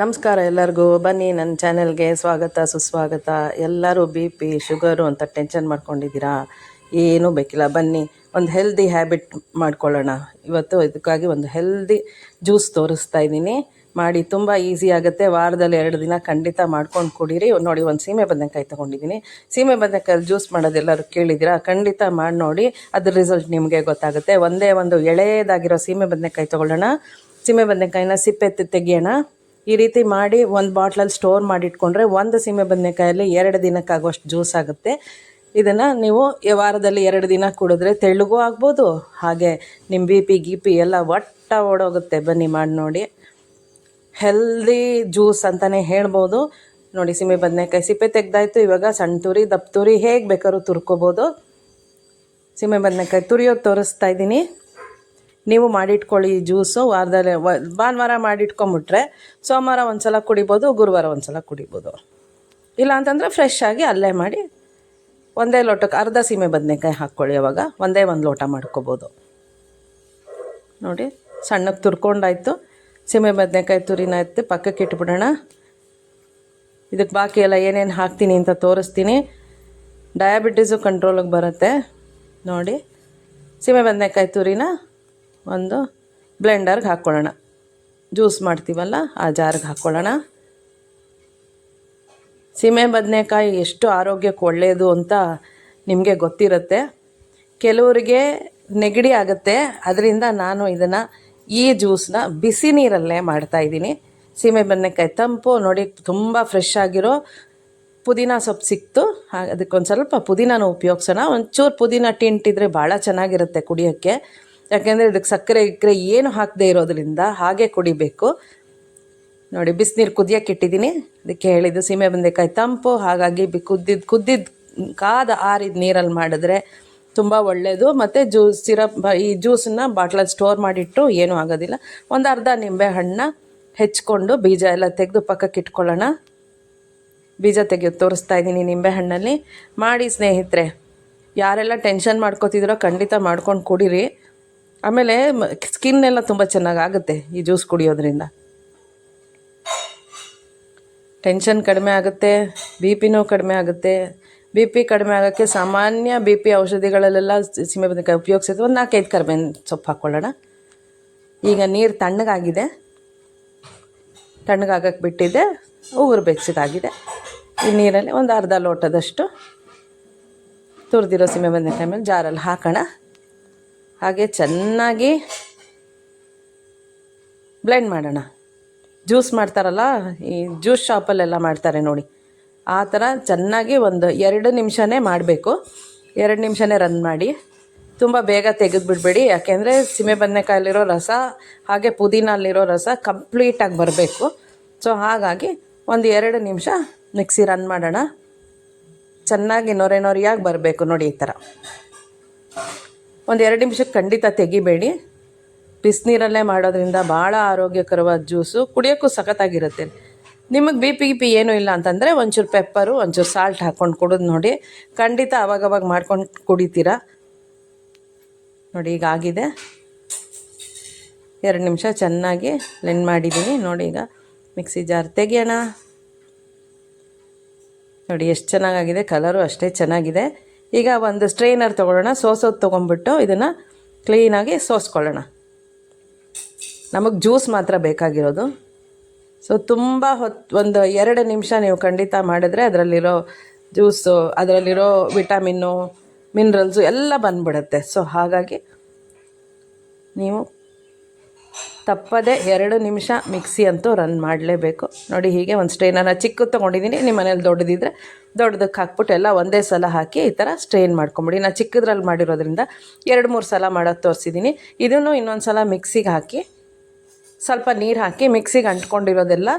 ನಮಸ್ಕಾರ ಎಲ್ಲರಿಗೂ. ಬನ್ನಿ, ನನ್ನ ಚಾನೆಲ್ಗೆ ಸ್ವಾಗತ, ಸುಸ್ವಾಗತ. ಎಲ್ಲರೂ ಬಿ ಪಿ, ಶುಗರು ಅಂತ ಟೆನ್ಷನ್ ಮಾಡ್ಕೊಂಡಿದ್ದೀರಾ? ಏನೂ ಬೇಕಿಲ್ಲ. ಬನ್ನಿ, ಒಂದು ಹೆಲ್ದಿ ಹ್ಯಾಬಿಟ್ ಮಾಡ್ಕೊಳ್ಳೋಣ. ಇವತ್ತು ಇದಕ್ಕಾಗಿ ಒಂದು ಹೆಲ್ದಿ ಜ್ಯೂಸ್ ತೋರಿಸ್ತಾ ಇದ್ದೀನಿ. ಮಾಡಿ ತುಂಬ ಈಸಿ ಆಗುತ್ತೆ. ವಾರದಲ್ಲಿ ಎರಡು ದಿನ ಖಂಡಿತ ಮಾಡ್ಕೊಂಡು ಕುಡೀರಿ. ನೋಡಿ, ಒಂದು ಸೀಮೆ ಬದನೆಕಾಯಿ ತೊಗೊಂಡಿದ್ದೀನಿ. ಸೀಮೆ ಬದನೆಕಾಯಿ ಜ್ಯೂಸ್ ಮಾಡೋದೆಲ್ಲರೂ ಕೇಳಿದ್ದೀರಾ? ಖಂಡಿತ ಮಾಡಿ ನೋಡಿ. ಅದ್ರ ರಿಸಲ್ಟ್ ನಿಮಗೆ ಗೊತ್ತಾಗುತ್ತೆ. ಒಂದೇ ಒಂದು ಎಳೆಯದಾಗಿರೋ ಸೀಮೆ ಬದನೆಕಾಯಿ ತೊಗೊಳ್ಳೋಣ. ಸೀಮೆ ಬದನೆಕಾಯಿನ ಸಿಪ್ಪೆ ತೆಗೆಯೋಣ ತೆಗಿಯೋಣ. ಈ ರೀತಿ ಮಾಡಿ ಒಂದು ಬಾಟ್ಲಲ್ಲಿ ಸ್ಟೋರ್ ಮಾಡಿಟ್ಕೊಂಡ್ರೆ ಒಂದು ಸೀಮೆ ಬದನೆಕಾಯಲ್ಲಿ ಎರಡು ದಿನಕ್ಕಾಗುವಷ್ಟು ಜ್ಯೂಸ್ ಆಗುತ್ತೆ. ಇದನ್ನು ನೀವು ವಾರದಲ್ಲಿ ಎರಡು ದಿನ ಕುಡಿದ್ರೆ ತೆಳ್ಳಗೂ ಆಗ್ಬೋದು, ಹಾಗೆ ನಿಮ್ಮ ಬಿ ಪಿ ಗಿ ಪಿ ಎಲ್ಲ ಒಟ್ಟ ಓಡೋಗುತ್ತೆ. ಬನ್ನಿ ಮಾಡಿ ನೋಡಿ. ಹೆಲ್ದಿ ಜ್ಯೂಸ್ ಅಂತಲೇ ಹೇಳ್ಬೋದು. ನೋಡಿ, ಸೀಮೆ ಬದನೆಕಾಯಿ ಸಿಪ್ಪೆ ತೆಗ್ದಾಯ್ತು. ಇವಾಗ ಸಣ್ಣ ತುರಿ ದಪ್ಪ ತುರಿ ಹೇಗೆ ಬೇಕಾದ್ರೂ ತುರ್ಕೋಬೋದು. ಸೀಮೆ ಬದನೆಕಾಯಿ ತುರಿಯೋದು ತೋರಿಸ್ತಾ ಇದ್ದೀನಿ. ನೀವು ಮಾಡಿಟ್ಕೊಳ್ಳಿ ಜ್ಯೂಸು ವಾರದಲ್ಲಿ ಭಾನುವಾರ ಮಾಡಿಟ್ಕೊಂಬಿಟ್ರೆ ಸೋಮವಾರ ಒಂದು ಸಲ ಕುಡಿಬೋದು, ಗುರುವಾರ ಒಂದು ಸಲ ಕುಡಿಬೋದು. ಇಲ್ಲ ಅಂತಂದರೆ ಫ್ರೆಶ್ ಆಗಿ ಅಲ್ಲೇ ಮಾಡಿ ಒಂದೇ ಲೋಟಕ್ಕೆ, ಅರ್ಧ ಸೀಮೆ ಬದನೆಕಾಯಿ ಹಾಕ್ಕೊಳ್ಳಿ ಅವಾಗ, ಒಂದೇ ಒಂದು ಲೋಟ ಮಾಡ್ಕೋಬೋದು. ನೋಡಿ ಸಣ್ಣಕ್ಕೆ ತುರ್ಕೊಂಡಾಯಿತು. ಸೀಮೆ ಬದನೆಕಾಯಿ ತುರಿನ ಎತ್ತಿ ಪಕ್ಕಕ್ಕೆ ಇಟ್ಬಿಡೋಣ. ಇದಕ್ಕೆ ಬಾಕಿ ಎಲ್ಲ ಏನೇನು ಹಾಕ್ತೀನಿ ಅಂತ ತೋರಿಸ್ತೀನಿ. ಡಯಾಬಿಟೀಸು ಕಂಟ್ರೋಲಿಗೆ ಬರುತ್ತೆ. ನೋಡಿ, ಸೀಮೆ ಬದನೆಕಾಯಿ ತುರಿನ ಒಂದು ಬ್ಲೆಂಡರ್ಗೆ ಹಾಕ್ಕೊಳ್ಳೋಣ. ಜ್ಯೂಸ್ ಮಾಡ್ತೀವಲ್ಲ, ಆ ಜಾರ್ಗೆ ಹಾಕ್ಕೊಳ್ಳೋಣ. ಸೀಮೆ ಬದನೆಕಾಯಿ ಎಷ್ಟು ಆರೋಗ್ಯಕ್ಕೆ ಒಳ್ಳೆಯದು ಅಂತ ನಿಮಗೆ ಗೊತ್ತಿರುತ್ತೆ. ಕೆಲವರಿಗೆ ನೆಗಡಿ ಆಗುತ್ತೆ, ಅದರಿಂದ ನಾನು ಇದನ್ನು ಈ ಜ್ಯೂಸನ್ನ ಬಿಸಿ ನೀರಲ್ಲೇ ಮಾಡ್ತಾಯಿದ್ದೀನಿ ಸೀಮೆ ಬದನೆಕಾಯಿ ತಂಪು, ನೋಡಿ, ತುಂಬ ಫ್ರೆಶ್ ಆಗಿರೋ ಪುದೀನ ಸೊಪ್ಪು ಸಿಕ್ತು. ಅದಕ್ಕೊಂದು ಸ್ವಲ್ಪ ಪುದೀನನೂ ಉಪಯೋಗಿಸೋಣ. ಒಂಚೂರು ಪುದೀನ ಟಿಂಟಿದ್ರೆ ಭಾಳ ಚೆನ್ನಾಗಿರುತ್ತೆ ಕುಡಿಯೋಕ್ಕೆ. ಯಾಕೆಂದರೆ ಇದಕ್ಕೆ ಸಕ್ಕರೆ ಇಕ್ಕರೆ ಏನು ಹಾಕದೇ ಇರೋದ್ರಿಂದ ಹಾಗೆ ಕುಡಿಬೇಕು. ನೋಡಿ, ಬಿಸಿನೀರು ಕುದಿಯೋಕೆ ಇಟ್ಟಿದ್ದೀನಿ. ಅದಕ್ಕೆ ಹೇಳಿದ್ದು ಸೀಮೆ ಬಂದೆಕಾಯಿ ತಂಪು, ಹಾಗಾಗಿ ಬಿ ಕುದ್ದಿದ್ದು ಕುದ್ದಿದ್ದು ಕಾದ ಆರಿದ ನೀರಲ್ಲಿ ಮಾಡಿದ್ರೆ ತುಂಬ ಒಳ್ಳೆಯದು ಮತ್ತು ಜ್ಯೂಸ್, ಸಿರಪ್ ಈ ಜ್ಯೂಸನ್ನ ಬಾಟ್ಲಲ್ಲಿ ಸ್ಟೋರ್ ಮಾಡಿಟ್ಟು ಏನೂ ಆಗೋದಿಲ್ಲ. ಒಂದು ಅರ್ಧ ನಿಂಬೆ ಹಣ್ಣು ಹೆಚ್ಕೊಂಡು ಬೀಜ ಎಲ್ಲ ತೆಗೆದು ಪಕ್ಕಕ್ಕೆ ಇಟ್ಕೊಳ್ಳೋಣ. ಬೀಜ ತೆಗೆಯೋದು ತೋರಿಸ್ತಾ ಇದ್ದೀನಿ ನಿಂಬೆ ಹಣ್ಣಲ್ಲಿ. ಮಾಡಿ ಸ್ನೇಹಿತರೆ, ಯಾರೆಲ್ಲ ಟೆನ್ಷನ್ ಮಾಡ್ಕೋತಿದ್ರೋ ಖಂಡಿತ ಮಾಡ್ಕೊಂಡು ಕುಡೀರಿ. ಆಮೇಲೆ ಸ್ಕಿನ್ ಎಲ್ಲ ತುಂಬ ಚೆನ್ನಾಗಿ ಆಗುತ್ತೆ ಈ ಜ್ಯೂಸ್ ಕುಡಿಯೋದ್ರಿಂದ. ಟೆನ್ಷನ್ ಕಡಿಮೆ ಆಗುತ್ತೆ ಬಿ ಪಿನೂ ಕಡಿಮೆ ಆಗುತ್ತೆ. ಬಿ ಪಿ ಕಡಿಮೆ ಆಗೋಕ್ಕೆ ಸಾಮಾನ್ಯ ಬಿ ಪಿ ಔಷಧಿಗಳಲ್ಲೆಲ್ಲ ಸೀಮೆ ಬದನೆಕಾಯಿ ಉಪಯೋಗಿಸಿದ್ರೆ ಒಂದು ನಾಲ್ಕೈದು ಕರಿಬೇವಿನ ಸೊಪ್ಪು ಹಾಕ್ಕೊಳ್ಳೋಣ ಈಗ ನೀರು ತಣ್ಣಗಾಗಿದೆ. ತಣ್ಣಗಾಗಕ್ಕೆ ಬಿಟ್ಟಿದ್ದೆ ಉಗುರು ಬೆಚ್ಚಗಾಗಿದೆ ಈ ನೀರಲ್ಲಿ ಒಂದು ಅರ್ಧ ಲೋಟದಷ್ಟು ತುರಿದಿರೋ ಸೀಮೆ ಬದನೆಕಾಯಿ ಮೇಲೆ ಜಾರಲ್ಲಿ ಹಾಕೋಣ. ಹಾಗೆ ಚೆನ್ನಾಗಿ ಬ್ಲೆಂಡ್ ಮಾಡೋಣ. ಜ್ಯೂಸ್ ಮಾಡ್ತಾರಲ್ಲ, ಈ ಜ್ಯೂಸ್ ಶಾಪಲ್ಲೆಲ್ಲ ಮಾಡ್ತಾರೆ ನೋಡಿ. ಆ ಥರ ಚೆನ್ನಾಗಿ ಒಂದು ಎರಡು ನಿಮಿಷನೇ ಮಾಡಬೇಕು. ಎರಡು ನಿಮಿಷನೇ ರನ್ ಮಾಡಿ. ತುಂಬ ಬೇಗ ತೆಗೆದುಬಿಡ್ಬೇಡಿ ಯಾಕೆಂದರೆ ಸೀಮೆ ಬದನೆಕಾಯಲ್ಲಿರೋ ರಸ, ಹಾಗೆ ಪುದೀನಲ್ಲಿರೋ ರಸ ಕಂಪ್ಲೀಟಾಗಿ ಬರಬೇಕು. ಸೊ ಹಾಗಾಗಿ ಒಂದು ಎರಡು ನಿಮಿಷ ಮಿಕ್ಸಿ ರನ್ ಮಾಡೋಣ. ಚೆನ್ನಾಗಿ ನೊರೆ ನೊರೆಯಾಗಿ ಬರಬೇಕು ನೋಡಿ ಈ ಥರ. ಒಂದು ಎರಡು ನಿಮಿಷಕ್ಕೆ ಖಂಡಿತ ತೆಗಿಬೇಡಿ. ಬಿಸಿನೀರಲ್ಲೇ ಮಾಡೋದ್ರಿಂದ ಭಾಳ ಆರೋಗ್ಯಕರವಾದ ಜ್ಯೂಸು ಕುಡಿಯೋಕ್ಕೂ ಸಖತ್ತಾಗಿರುತ್ತೆ. ನಿಮಗೆ ಬಿ ಪಿ ಗಿ ಪಿ ಏನೂ ಇಲ್ಲ ಅಂತಂದರೆ ಒಂಚೂರು ಪೆಪ್ಪರು, ಒಂಚೂರು ಸಾಲ್ಟ್ ಹಾಕ್ಕೊಂಡು ಕುಡಿದು ನೋಡಿ. ಖಂಡಿತ ಅವಾಗವಾಗ ಮಾಡ್ಕೊಂಡು ಕುಡಿತೀರಾ? ನೋಡಿ, ಈಗ ಆಗಿದೆ. ಎರಡು ನಿಮಿಷ ಚೆನ್ನಾಗಿ ಬ್ಲೆಂಡ್ ಮಾಡಿದ್ದೀನಿ ನೋಡಿ, ಈಗ ಮಿಕ್ಸಿ ಜಾರ್ ತೆಗಿಯೋಣ. ನೋಡಿ, ಎಷ್ಟು ಚೆನ್ನಾಗಾಗಿದೆ, ಕಲರು ಅಷ್ಟೇ ಚೆನ್ನಾಗಿದೆ. ಈಗ ಒಂದು ಸ್ಟ್ರೈನರ್ ತೊಗೊಳ್ಳೋಣ, ಸೋಸೋದು ತೊಗೊಂಬಿಟ್ಟು ಇದನ್ನು ಕ್ಲೀನಾಗಿ ಸೋಸ್ಕೊಳ್ಳೋಣ. ನಮಗೆ ಜ್ಯೂಸ್ ಮಾತ್ರ ಬೇಕಾಗಿರೋದು. ಸೊ ತುಂಬ ಹೊತ್ತು ಒಂದು ಎರಡು ನಿಮಿಷ ನೀವು ಖಂಡಿತ ಮಾಡಿದ್ರೆ ಅದರಲ್ಲಿರೋ ಜ್ಯೂಸು ಅದರಲ್ಲಿರೋ ವಿಟಮಿನ್ನು ಮಿನರಲ್ಸು ಎಲ್ಲ ಬಂದ್ಬಿಡುತ್ತೆ. ಸೊ ಹಾಗಾಗಿ ನೀವು ತಪ್ಪದೆ ಎರಡು ನಿಮಿಷ ಮಿಕ್ಸಿ ಅಂತೂ ರನ್ ಮಾಡಲೇಬೇಕು. ನೋಡಿ ಹೀಗೆ ಒಂದು ಸ್ಟ್ರೈನನ್ನು ಚಿಕ್ಕದು ತೊಗೊಂಡಿದ್ದೀನಿ. ನಿಮ್ಮ ಮನೇಲಿ ದೊಡ್ಡದಿದ್ದರೆ ದೊಡ್ಡದಕ್ಕೆ ಹಾಕ್ಬಿಟ್ಟು ಎಲ್ಲ ಒಂದೇ ಸಲ ಹಾಕಿ ಈ ಥರ ಸ್ಟ್ರೈನ್ ಮಾಡ್ಕೊಂಬಿಡಿ. ನಾನು ಚಿಕ್ಕದ್ರಲ್ಲಿ ಮಾಡಿರೋದ್ರಿಂದ ಎರಡು ಮೂರು ಸಲ ಮಾಡೋದು ತೋರಿಸಿದ್ದೀನಿ ಇದನ್ನು ಇನ್ನೊಂದು ಸಲ ಮಿಕ್ಸಿಗೆ ಹಾಕಿ ಸ್ವಲ್ಪ ನೀರು ಹಾಕಿ ಮಿಕ್ಸಿಗೆ ಅಂಟ್ಕೊಂಡಿರೋದೆಲ್ಲ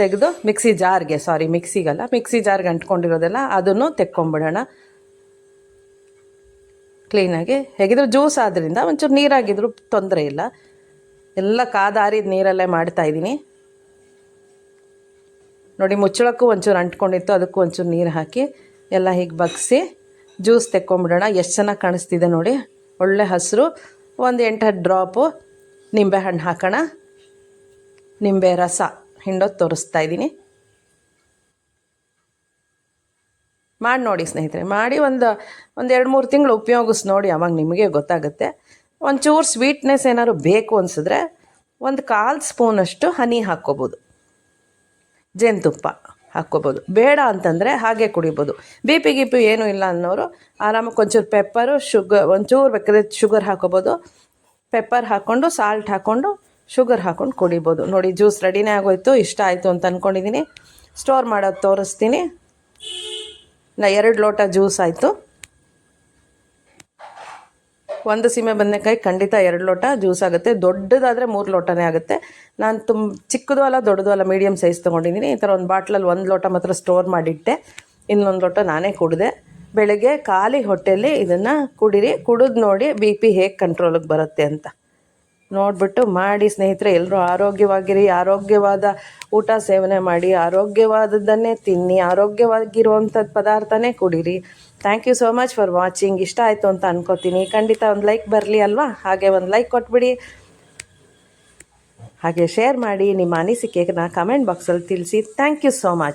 ತೆಗೆದು ಮಿಕ್ಸಿ ಜಾರ್ಗೆ ಸಾರಿ ಮಿಕ್ಸಿಗಲ್ಲ ಮಿಕ್ಸಿ ಜಾರ್ಗೆ ಅಂಟ್ಕೊಂಡಿರೋದೆಲ್ಲ ಅದನ್ನು ತೆಕ್ಕೊಂಬಿಡೋಣ. ಕ್ಲೀನಾಗಿ ಹೇಗಿದ್ರು ಜ್ಯೂಸ್ ಆದ್ದರಿಂದ ಒಂಚೂರು ನೀರಾಗಿದ್ದರೂ ತೊಂದರೆ ಇಲ್ಲ. ಎಲ್ಲ ಕಾದಾರಿದ ನೀರಲ್ಲೇ ಮಾಡ್ತಾ ಇದ್ದೀನಿ. ನೋಡಿ, ಮುಚ್ಚಳಕ್ಕೂ ಒಂಚೂರು ಅಂಟ್ಕೊಂಡಿತ್ತು, ಅದಕ್ಕೂ ಒಂಚೂರು ನೀರು ಹಾಕಿ ಎಲ್ಲ ಹೀಗೆ ಬಗ್ಸಿ ಜ್ಯೂಸ್ ತೆಕ್ಕೊಂಬಿಡೋಣ. ಎಷ್ಟು ಚೆನ್ನಾಗಿ ಕಾಣಿಸ್ತಿದೆ ನೋಡಿ. ಒಳ್ಳೆ ಹಸಿರು. ಒಂದು ಎಂಟು ಹತ್ತು ಡ್ರಾಪು ನಿಂಬೆಹಣ್ಣು ಹಾಕೋಣ. ನಿಂಬೆ ರಸ ಹಿಂಡೋದು ತೋರಿಸ್ತಾ ಇದ್ದೀನಿ. ಮಾಡಿ ನೋಡಿ ಸ್ನೇಹಿತರೆ, ಮಾಡಿ ಒಂದು ಒಂದು ಎರಡು ಮೂರು ತಿಂಗಳು ಉಪಯೋಗಿಸಿ ನೋಡಿ, ಅವಾಗ ನಿಮಗೆ ಗೊತ್ತಾಗುತ್ತೆ. ಒಂಚೂರು ಸ್ವೀಟ್ನೆಸ್ ಏನಾದ್ರು ಬೇಕು ಅನಿಸಿದ್ರೆ ಒಂದು ಕಾಲು ಸ್ಪೂನಷ್ಟು ಹನಿ ಹಾಕ್ಕೋಬೋದು. ಜೇನುತುಪ್ಪ ಹಾಕ್ಕೋಬೋದು. ಬೇಡ ಅಂತಂದರೆ ಹಾಗೆ ಕುಡಿಬೋದು. ಬಿ ಪಿ ಗಿಪಿ ಏನೂ ಇಲ್ಲ ಅನ್ನೋರು ಆರಾಮಾಗಿ ಒಂಚೂರು ಪೆಪ್ಪರು ಶುಗರ್ ಒಂಚೂರು ಬೇಕಾದ್ರೆ ಶುಗರ್ ಹಾಕ್ಕೋಬೋದು. ಪೆಪ್ಪರ್ ಹಾಕ್ಕೊಂಡು ಸಾಲ್ಟ್ ಹಾಕ್ಕೊಂಡು ಶುಗರ್ ಹಾಕ್ಕೊಂಡು ಕುಡಿಬೋದು. ನೋಡಿ ಜ್ಯೂಸ್ ರೆಡಿನೇ ಆಗೋಯ್ತು, ಇಷ್ಟ ಆಯಿತು ಅಂತ ಅಂದ್ಕೊಂಡಿದ್ದೀನಿ ಸ್ಟೋರ್ ಮಾಡೋದು ತೋರಿಸ್ತೀನಿ. ನಾ ಎರಡು ಲೋಟ ಜ್ಯೂಸ್ ಆಯಿತು. ಒಂದು ಸೀಮೆ ಬದನೆಕಾಯಿ ಖಂಡಿತ ಎರಡು ಲೋಟ ಜ್ಯೂಸ್ ಆಗುತ್ತೆ. ದೊಡ್ಡದಾದರೆ ಮೂರು ಲೋಟನೇ ಆಗುತ್ತೆ. ನಾನು ತುಂಬ ಚಿಕ್ಕದು ಅಲ್ಲ ದೊಡ್ಡದು ಅಲ್ಲ ಮೀಡಿಯಮ್ ಸೈಜ್ ತೊಗೊಂಡಿದ್ದೀನಿ. ಈ ಥರ ಒಂದು ಬಾಟ್ಲಲ್ಲಿ ಒಂದು ಲೋಟ ಮಾತ್ರ ಸ್ಟೋರ್ ಮಾಡಿಟ್ಟೆ. ಇನ್ನೊಂದು ಲೋಟ ನಾನೇ ಕುಡಿದೆ. ಬೆಳಗ್ಗೆ ಖಾಲಿ ಹೊಟ್ಟೆಯಲ್ಲಿ ಇದನ್ನು ಕುಡೀರಿ. ಕುಡಿದು ನೋಡಿ ಬಿ ಪಿ ಹೇಗೆ ಕಂಟ್ರೋಲಿಗೆ ಬರುತ್ತೆ ಅಂತ. ನೋಡಿಬಿಟ್ಟು ಮಾಡಿ ಸ್ನೇಹಿತರೆ ಎಲ್ಲರೂ ಆರೋಗ್ಯವಾಗಿರಿ. ಆರೋಗ್ಯವಾದ ಊಟ ಸೇವನೆ ಮಾಡಿ, ಆರೋಗ್ಯವಾದದ್ದನ್ನೇ ತಿನ್ನಿ ಆರೋಗ್ಯವಾಗಿರುವಂಥದ್ದು ಪದಾರ್ಥನೇ ಕುಡೀರಿ. Thank you so much for watching ಇಷ್ಟ ಆಯಿತು ಅಂತ ಅನ್ಕೋತೀನಿ. ಖಂಡಿತ ಒಂದು ಲೈಕ್ ಬರಲಿ ಅಲ್ವಾ? ಹಾಗೆ ಒಂದು ಲೈಕ್ ಕೊಟ್ಬಿಡಿ. ಹಾಗೆ ಶೇರ್ ಮಾಡಿ ನಿಮ್ಮ ಅನಿಸಿಕೆನ ಕಮೆಂಟ್ ಬಾಕ್ಸಲ್ಲಿ ತಿಳಿಸಿ. Thank you so much